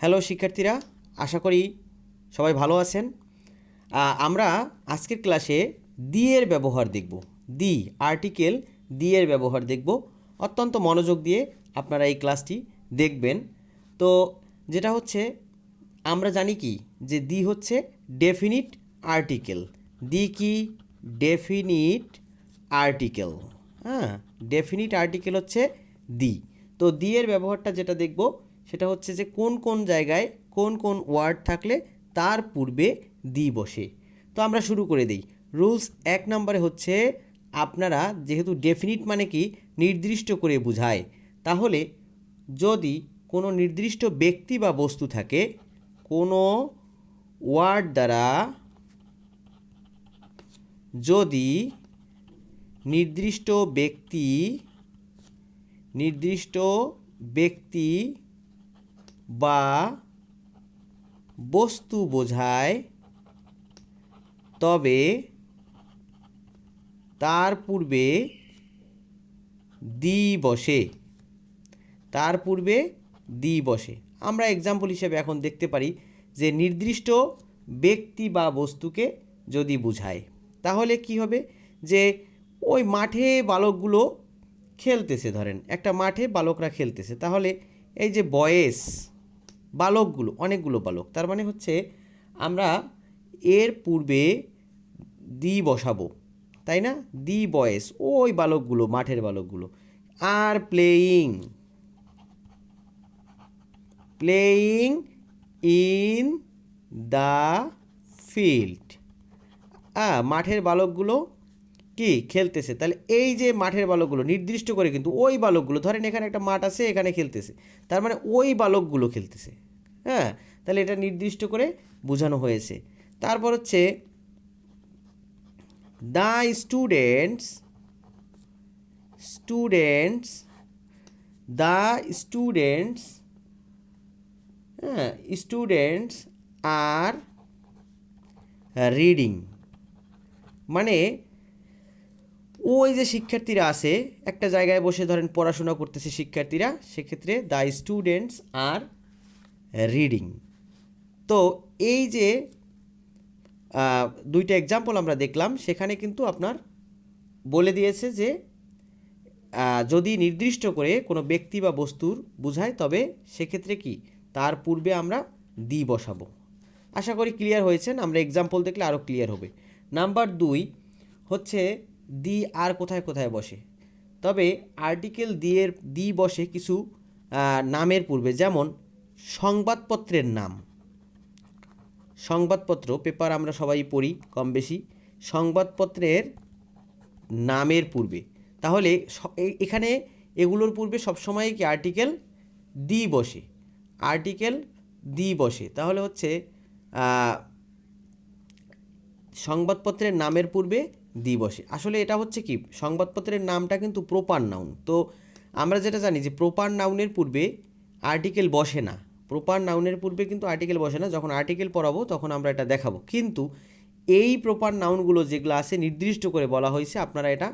Hello শিক্ষার্থীরা, আশা করি সবাই ভালো আছেন। আমরা আজকের ক্লাসে দি এর ব্যবহার দেখব। দি, আর্টিকেল দি এর ব্যবহার দেখব। অত্যন্ত মনোযোগ দিয়ে আপনারা এই ক্লাসটি দেখবেন। তো যেটা হচ্ছে, আমরা জানি কি যে দি হচ্ছে ডেফিনিট আর্টিকেল। দি কি? Definite article. হ্যাঁ ডেফিনিট আর্টিকেল হচ্ছে দি। তো দি এর ব্যবহারটা যেটা দেখব সেটা হচ্ছে যে কোন কোন জায়গায় কোন কোন ওয়ার্ড থাকলে তার পূর্বে দি বসে। তো আমরা শুরু করে দিই। রুলস এক নম্বরে হচ্ছে আপনারা যেহেতু ডেফিনিট মানে কি নির্দিষ্ট করে বোঝায়, তাহলে যদি কোনো নির্দিষ্ট ব্যক্তি বা বস্তু থাকে, কোনো ওয়ার্ড দ্বারা যদি নির্দিষ্ট ব্যক্তি নির্দিষ্ট ব্যক্তি বা বস্তু বোঝায়, তবে তার পূর্বে দি বসে। তার পূর্বে দি বসে। আমরা এক্সাম্পল হিসেবে এখন দেখতে পারি যে নির্দিষ্ট ব্যক্তি বা বস্তুকে যদি বোঝায়, তাহলে কি হবে? যে ওই মাঠে বালকগুলো খেলতেছে, ধরেন। একটা মাঠে বালকরা খেলতেছে। তাহলে এই যে বয়েস বালকগুলো, অনেকগুলো বালক। তার মানে হচ্ছে আমরা এর পূর্বে দি বসাবো, তাই না? দি বয়েস, ওই বালকগুলো, মাঠের বালকগুলো। আর playing playing in the field মাঠের বালকগুলো কি খেলতেছে? তাহলে এই যে মাঠের বালকগুলো, নির্দিষ্ট করে কিন্তু ওই বালকগুলো, ধরেন এখানে একটা মাঠ আছে, এখানে খেলতেছে। তার মানে ওই বালকগুলো খেলতেছে। হ্যাঁ? তাহলে এটা নির্দিষ্ট করে বোঝানো হয়েছে। তারপর হচ্ছে the students students the students হ্যাঁ স্টুডেন্টস আর রিডিং মানে ওই যে শিক্ষার্থীরা আছে, একটা জায়গায় বসে ধরেন পড়াশোনা করতেছে শিক্ষার্থীরা, সেক্ষেত্রে দ্য স্টুডেন্টস আর রিডিং তো এই যে দুইটা এক্সাম্পল আমরা দেখলাম, সেখানে কিন্তু আপনার বলে দিয়েছে যে যদি নির্দিষ্ট করে কোনো ব্যক্তি বা বস্তুর বোঝায়, তবে সেক্ষেত্রে কি? তার পূর্বে আমরা দি বসাবো। আশা করি ক্লিয়ার হয়েছেন, আমরা এক্সাম্পল দেখলে আরও ক্লিয়ার হবে। নাম্বার দুই হচ্ছে দি আর কোথায় কোথায় বসে। তবে আর্টিকেল দি এর, দি বসে কিছু নামের পূর্বে, যেমন সংবাদপত্রের নাম। সংবাদপত্র, পেপার আমরা সবাই পড়ি কম বেশি সংবাদপত্রের নামের পূর্বে। তাহলে এখানে এগুলোর পূর্বে সবসময় কি আর্টিকেল দি বসে? আর্টিকেল দি বসে। তাহলে হচ্ছে সংবাদপত্রের নামের পূর্বে দি বসে আসলে এটা হচ্ছে কি, সংবাদপত্রের নামটা কিন্তু প্রপার নাউন তো আমরা যেটা জানি যে প্রপার নাউনের পূর্বে আর্টিকেল বসে না। প্রপার নাউনের পূর্বে কিন্তু আর্টিকেল বসে না। যখন আর্টিকেল পড়াবো তখন আমরা এটা দেখাবো। কিন্তু এই প্রপার নাউনগুলো যেগুলো আছে নির্দিষ্ট করে বলা হয়েছে, আপনারা এটা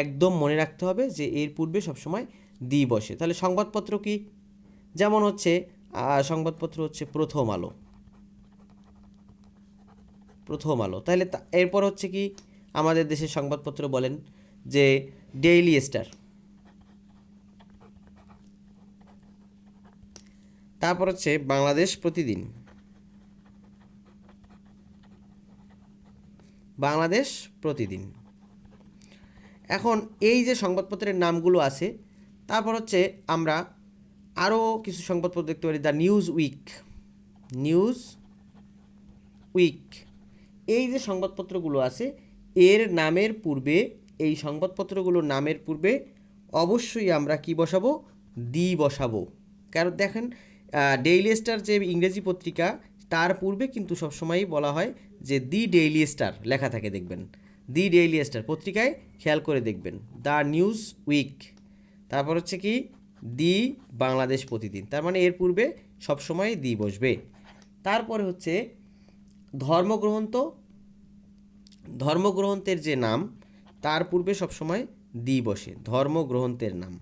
একদম মনে রাখতে হবে যে এর পূর্বে সবসময় দি বসে তাহলে সংবাদপত্র কি? যেমন হচ্ছে সংবাদপত্র হচ্ছে প্রথম আলো। প্রথম আলো। তাহলে এরপর হচ্ছে কি আমাদের দেশের সংবাদপত্র বলেন যে ডেইলি স্টার তারপর হচ্ছে বাংলাদেশ প্রতিদিন। বাংলাদেশ প্রতিদিন। এখন এই যে সংবাদপত্রের নামগুলো আছে, তারপর হচ্ছে আমরা আরও কিছু সংবাদপত্র দেখতে পারি, the Newsweek. Newsweek. এই যে সংবাদপত্রগুলো আছে এর নামের পূর্বে, এই সংবাদপত্রগুলোর নামের পূর্বে অবশ্যই আমরা কি বসাবো? দি বসাবো। কারণ দেখেন ডেইলি স্টার যে ইংরেজি পত্রিকা, তার পূর্বে কিন্তু সবসময়ই বলা হয় যে দি ডেইলি স্টার লেখা থাকে দেখবেন। দি ডেইলি স্টার পত্রিকায় খেয়াল করে দেখবেন। The Newsweek. তারপর হচ্ছে কি, দি বাংলাদেশ প্রতিদিন। তার মানে এর পূর্বে সবসময় দি বসবে। তারপরে হচ্ছে ধর্মগ্রন্থ ধর্মগ্রন্থের যে নাম, তার পূর্বে সবসময় দি বসে, ধর্মগ্রন্থের নাম।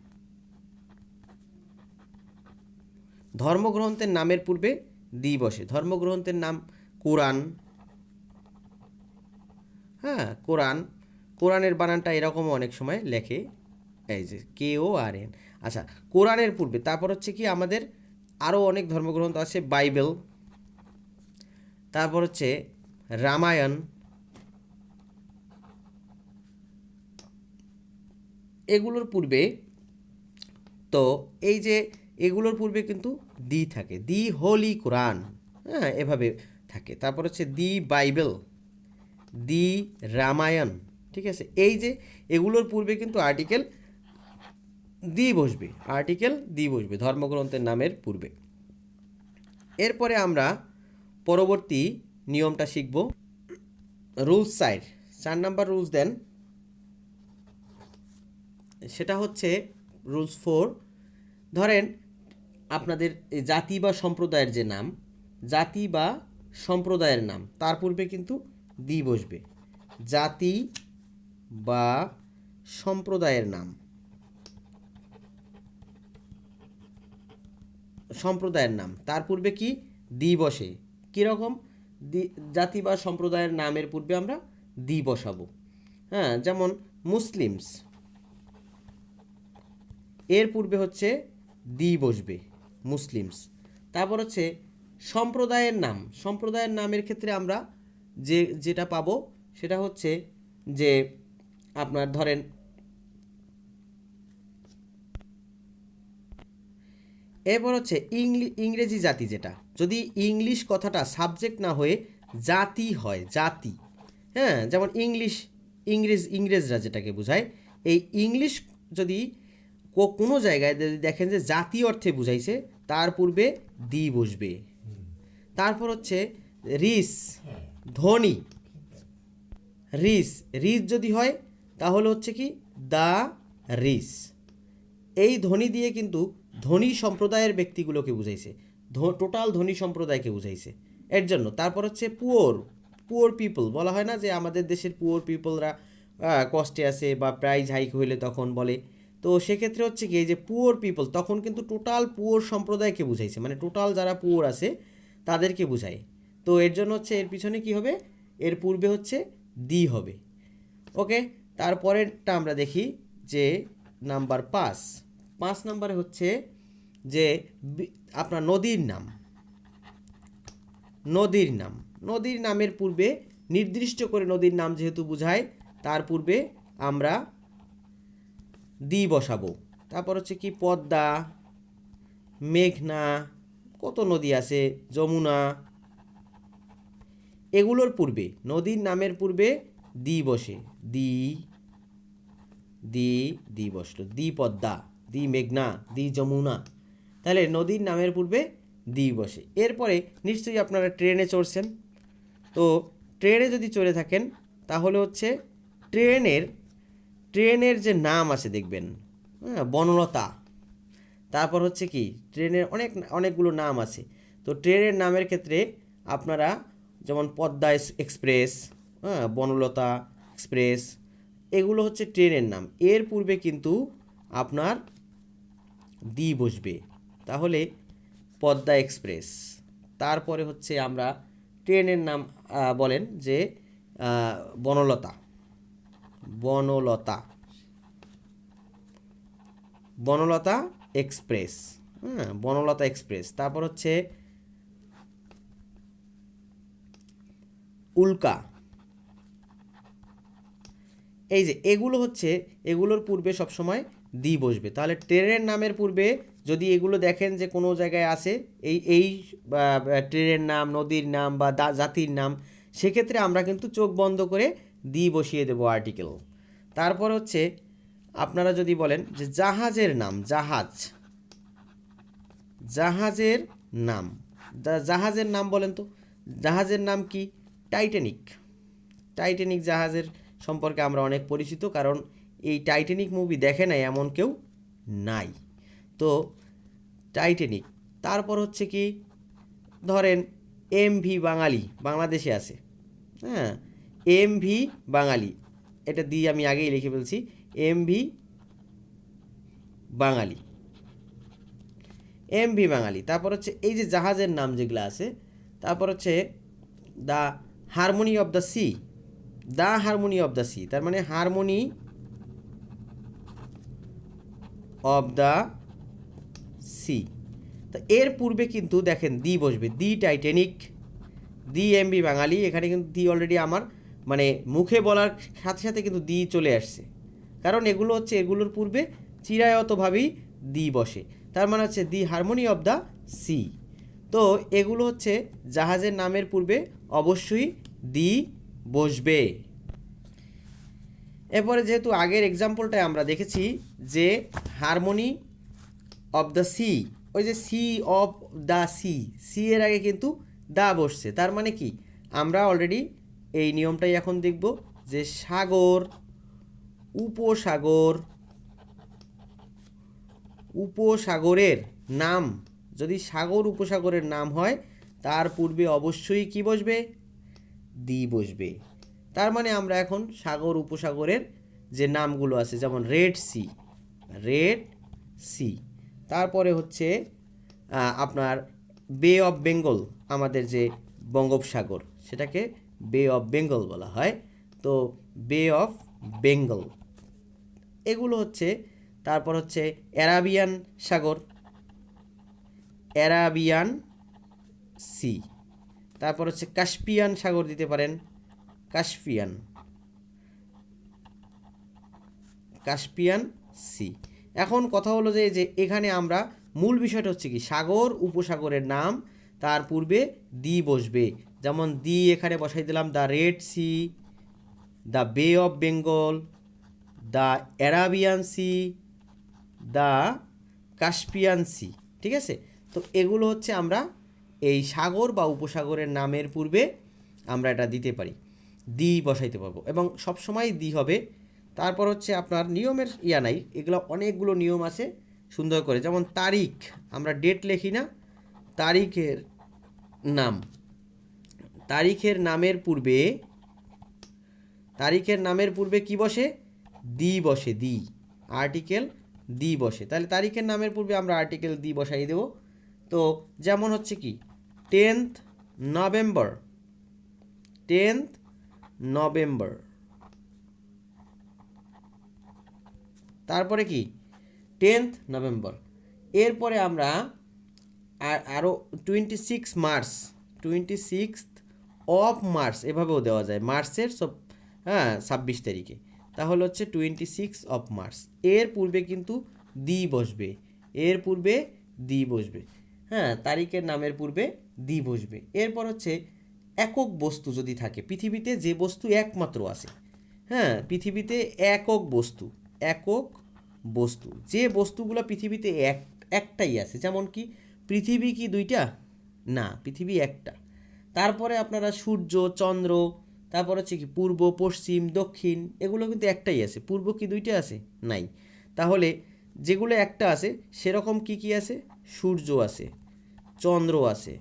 ধর্মগ্রন্থের নামের পূর্বে দি বসে। ধর্মগ্রন্থের নাম কোরআন। হ্যাঁ কোরআন। কোরআনের বানানটা এরকমও অনেক সময় লেখে। এই যে কে ও আর এন। আচ্ছা কোরআনের পূর্বে, তারপর হচ্ছে কি আমাদের আরও অনেক ধর্মগ্রন্থ আছে, বাইবেল। তারপর হচ্ছে রামায়ণ। এগুলোর পূর্বে তো এই যে এগুলোর পূর্বে কিন্তু দি থাকে। দি হোলি কোরআন হ্যাঁ এভাবে থাকে। তারপর হচ্ছে দি বাইবেল, দি রামায়ণ, ঠিক আছে? এই যে এগুলোর পূর্বে কিন্তু আর্টিকেল দি বসবে, আর্টিকেল দি বসবে, ধর্মগ্রন্থের নামের পূর্বে। এরপরে আমরা পরবর্তী নিয়মটা শিখব। রুলস সাইড, চার নাম্বার রুলস দেন সেটা হচ্ছে রুলস ফোর ধরেন আপনাদের জাতি বা সম্প্রদায়ের যে নাম, জাতি বা সম্প্রদায়ের নাম, তার পূর্বে কিন্তু দি বসবে। জাতি বা সম্প্রদায়ের নাম। সম্প্রদায়ের নাম, তার পূর্বে কি? দি বসে। কীরকম? দি, জাতি বা সম্প্রদায়ের নামের পূর্বে আমরা দি বসাবো। হ্যাঁ যেমন মুসলিমস। এর পূর্বে হচ্ছে দি বসবে, মুসলিমস। তারপর হচ্ছে সম্প্রদায়ের নাম। সম্প্রদায়ের নামের ক্ষেত্রে আমরা যে, যেটা পাবো সেটা হচ্ছে যে আপনার ধরেন এরপর হচ্ছে ইংরেজি জাতি যেটা। যদি ইংলিশ কথাটা সাবজেক্ট না হয়ে জাতি হয়, জাতি হ্যাঁ? যেমন ইংলিশ, ইংরেজ, ইংরেজরা যেটাকে বোঝায়, এই ইংলিশ যদি কোনো জায়গায় যদি দেখেন যে জাতি অর্থে বুঝাইছে, তার পূর্বে দি বসবে। তারপর হচ্ছে রিস, ধনী। রিস রিস যদি হয়, তাহলে হচ্ছে কি দা রিস। এই ধনী দিয়ে কিন্তু ধনী সম্প্রদায়ের ব্যক্তিগুলোকে বুঝাইছে। টোটাল ধনী সম্প্রদায়কে বুঝাইছে। এর জন্য তারপর হচ্ছে পুয়োর পুয়োর পিপল। বলা হয় না যে আমাদের দেশের পুয়োর পিপলরা কষ্টে আছে বা প্রাইজ হাইক হইলে তখন বলে তো সেক্ষেত্রে হচ্ছে কি যে পুয়োর পিপল তখন কিন্তু টোটাল পুয়োর সম্প্রদায়কে বুঝাইছে। মানে টোটাল যারা পুয়োর আছে, তাদেরকে বুঝায়। তো এর জন্য হচ্ছে এর পিছনে কি হবে? এর পূর্বে হচ্ছে দি হবে। ওকে তারপরেরটা আমরা দেখি যে নাম্বার পাঁচ। পাঁচ নাম্বারে হচ্ছে যে আপনার নদীর নাম। নদীর নাম। নদীর নামের পূর্বে নির্দিষ্ট করে নদীর নাম যেহেতু বোঝায়, তার পূর্বে আমরা দি বসাবো। তারপর হচ্ছে কি পদ্মা, মেঘনা, কত নদী আছে, যমুনা, এগুলোর পূর্বে, নদীর নামের পূর্বে দি বসে, দি দি দি বসল, দি পদ্মা, দি মেঘনা, দি যমুনা। তাহলে নদীর নামের পূর্বে দি বসে। এরপরে নিশ্চয়ই আপনারা ট্রেনে চড়ছেন। তো ট্রেনে যদি চড়ে থাকেন, তাহলে হচ্ছে ট্রেনের ট্রেনের যে নাম আছে দেখবেন হ্যাঁ বনলতা। তারপর হচ্ছে কি, ট্রেনের অনেক, অনেকগুলো নাম আছে। তো ট্রেনের নামের ক্ষেত্রে আপনারা যেমন পদ্মা এক্সপ্রেস হ্যাঁ বনলতা এক্সপ্রেস, এগুলো হচ্ছে ট্রেনের নাম। এর পূর্বে কিন্তু আপনার দি বসবে। তাহলে পদ্মা এক্সপ্রেস। তারপরে হচ্ছে আমরা ট্রেনের নাম বলেন যে বনলতা। বনলতা। বনলতা এক্সপ্রেস। হ্যাঁ বনলতা এক্সপ্রেস। তারপর হচ্ছে উল্কা। এই যে এগুলো হচ্ছে, এগুলোর পূর্বে সবসময় দি বসবে। তাহলে ট্রেনের নামের পূর্বে যদি এগুলো দেখেন যে কোনো জায়গায় আসে এই এই ট্রেনের নাম, নদীর নাম বা জাতির নাম, সেক্ষেত্রে আমরা কিন্তু চোখ বন্ধ করে দি বসিয়ে দেবো আর্টিকেল তারপর হচ্ছে আপনারা যদি বলেন যে জাহাজের নাম, জাহাজ। জাহাজের নাম। জাহাজের নাম বলেন তো। জাহাজের নাম কি? টাইটানিক। টাইটানিক জাহাজের সম্পর্কে আমরা অনেক পরিচিত, কারণ এই টাইটানিক মুভি দেখে নাই এমন কেউ নাই। তো টাইটানিক। তারপর হচ্ছে কি? ধরেন এম ভি বাঙালি, বাংলাদেশে আছে। হ্যাঁ এম ভি বাঙালি। এটা দিয়ে আমি আগেই লিখে ফেলছি M V Bangali. M V Bangali. তারপর হচ্ছে এই যে জাহাজের নাম যেগুলো আছে, তারপর হচ্ছে the harmony of the sea. The harmony of the sea, তার মানে হারমোনি অফ দ্য সি। তো এর পূর্বে কিন্তু দেখেন, দি বসবে, দি টাইটানিক, দি এমবি বাঙালি, এখানে কিন্তু দি অলরেডি আমার মানে মুখে বলার সাথে সাথে কিন্তু দি চলে আসছে। কারণ এগুলো হচ্ছে, এগুলোর পূর্বে চিরায়তভাবেই দি বসে। তার মানে হচ্ছে the harmony of the sea তো এগুলো হচ্ছে জাহাজের নামের পূর্বে অবশ্যই দি বসবে। এরপরে যেহেতু আগের এক্সাম্পলটায় আমরা দেখেছি যে হারমোনি অফ দ্য সি ওই যে sea of the sea sea এর আগে কিন্তু দা বসছে। তার মানে কি? আমরা অলরেডি এই নিয়মটাই এখন দেখব যে সাগর, উপসাগর, উপসাগরের নাম, যদি সাগর, উপসাগরের নাম হয়, তার পূর্বে অবশ্যই কি বসবে? দি বসবে। তার মানে আমরা এখন সাগর, উপসাগরের যে নামগুলো আছে, যেমন রেড সি রেড সি। তারপরে হচ্ছে আপনার বে অফ বেঙ্গল, আমাদের যে বঙ্গোপসাগর, সেটাকে বে অফ বেঙ্গল বলা হয়। তো বে অফ বেঙ্গল এগুলো হচ্ছে, তারপর হচ্ছে অ্যারাবিয়ান সাগর। অ্যারাবিয়ান সি তারপর হচ্ছে কাস্পিয়ান সাগর দিতে পারেন। কাস্পিয়ান কাস্পিয়ান সি এখন কথা হলো যে যে এখানে আমরা মূল বিষয়টা হচ্ছে কি, সাগর, উপসাগরের নাম তার পূর্বে দি বসবে। যেমন দি এখানে বসাই দিলাম the Red Sea the Bay of Bengal the Arabian Sea the Caspian Sea ঠিক আছে? তো এগুলো হচ্ছে আমরা এই সাগর বা উপসাগরের নামের পূর্বে আমরা এটা দিতে পারি। দি বসাইতে পারব এবং সবসময় দি হবে। তারপর হচ্ছে আপনার নিয়মের ইয়া নাই। এগুলো অনেকগুলো নিয়ম আছে সুন্দর করে। যেমন তারিখ, আমরা ডেট লিখি না। তারিখের নাম। তারিখের নামের পূর্বে, তারিখের নামের পূর্বে কি বসে? দি বসে, দি। আর্টিকেল দি বসে। তাহলে তারিখের নামের পূর্বে আমরা আর্টিকেল দি বসাই দেব। তো যেমন হচ্ছে কি, টেন্থ নভেম্বর টেন্থ নভেম্বর। তারপরে কি, টেন্থ নভেম্বর। এরপরে আমরা আর আরও twenty six March twenty six of March এভাবেও দেওয়া যায় মার্চের সব হ্যাঁ ছাব্বিশ তারিখে। তাহলে হচ্ছে টোয়েন্টি সিক্স অফ মার্চ এর পূর্বে কিন্তু দি বসবে। এর পূর্বে দি বসবে। হ্যাঁ তারিখের নামের পূর্বে দি বসবে। এরপর হচ্ছে একক বস্তু যদি থাকে, পৃথিবীতে যে বস্তু একমাত্র আছে হ্যাঁ পৃথিবীতে একক বস্তু একক বস্তু। যে বস্তুগুলো পৃথিবীতে এক, একটাই আছে, যেমন কি পৃথিবী কি দুইটা? না, পৃথিবী একটা। তারপরে আপনারা সূর্য, চন্দ্র, তারপর হচ্ছে কি পূর্ব, পশ্চিম, দক্ষিণ, এগুলো কিন্তু একটাই আছে। পূর্ব কি দুইটা আছে? নাই। তাহলে যেগুলো একটা আছে, সেরকম কি কি আছে? সূর্য আছে, চন্দ্র আছে।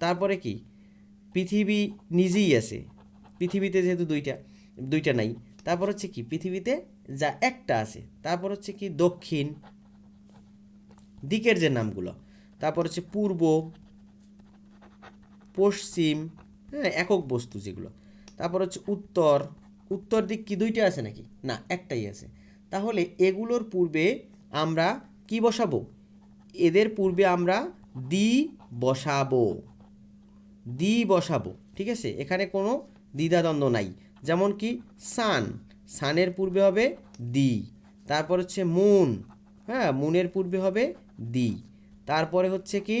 তারপরে কি? পৃথিবী নিজেই আছে। পৃথিবীতে যেহেতু দুইটা দুইটা নাই। তারপর হচ্ছে কি? পৃথিবীতে যা একটা আছে। তারপর হচ্ছে কি দক্ষিণ। দিকের যে নামগুলো তারপর হচ্ছে পূর্ব, পশ্চিম হ্যাঁ একক বস্তু যেগুলো। তারপর হচ্ছে উত্তর। উত্তর দিক কি দুইটা আছে নাকি? না, একটাই আছে। তাহলে এগুলোর পূর্বে আমরা কি বসাবো? এদের পূর্বে আমরা দি বসাবো। দি বসাবো, ঠিক আছে? এখানে কোনো দ্বিধাদ্বন্দ্ব নাই। যেমন কি সান, সানের পূর্বে হবে দি। তারপর হচ্ছে মুন হ্যাঁ মুনের পূর্বে হবে দি। তারপরে হচ্ছে কি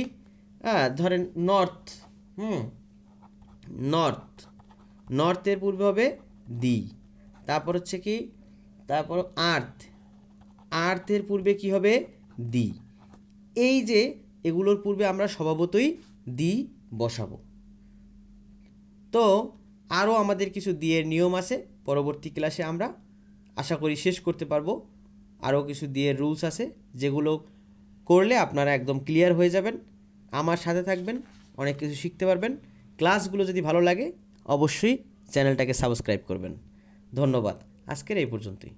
হ্যাঁ ধরেন নর্থ হুম নর্থ নর্থের পূর্বে হবে দি তারপর হচ্ছে কি, তারপর আর্থ আর্থের পূর্বে কি হবে দি এই যে এগুলোর পূর্বে আমরা স্বভাবতই দি বসাবো। তো আরও আমাদের কিছু দিয়ের নিয়ম আছে, পরবর্তী ক্লাসে আমরা আশা করি শেষ করতে পারব। আরও কিছু দিয়ের রুলস আছে, যেগুলো করলে আপনারা একদম ক্লিয়ার হয়ে যাবেন। আমার সাথে থাকবেন, অনেক কিছু শিখতে পারবেন। ক্লাসগুলো যদি ভালো লাগে, অবশ্যই চ্যানেলটাকে সাবস্ক্রাইব করবেন। ধন্যবাদ। আজকের এই পর্যন্তই।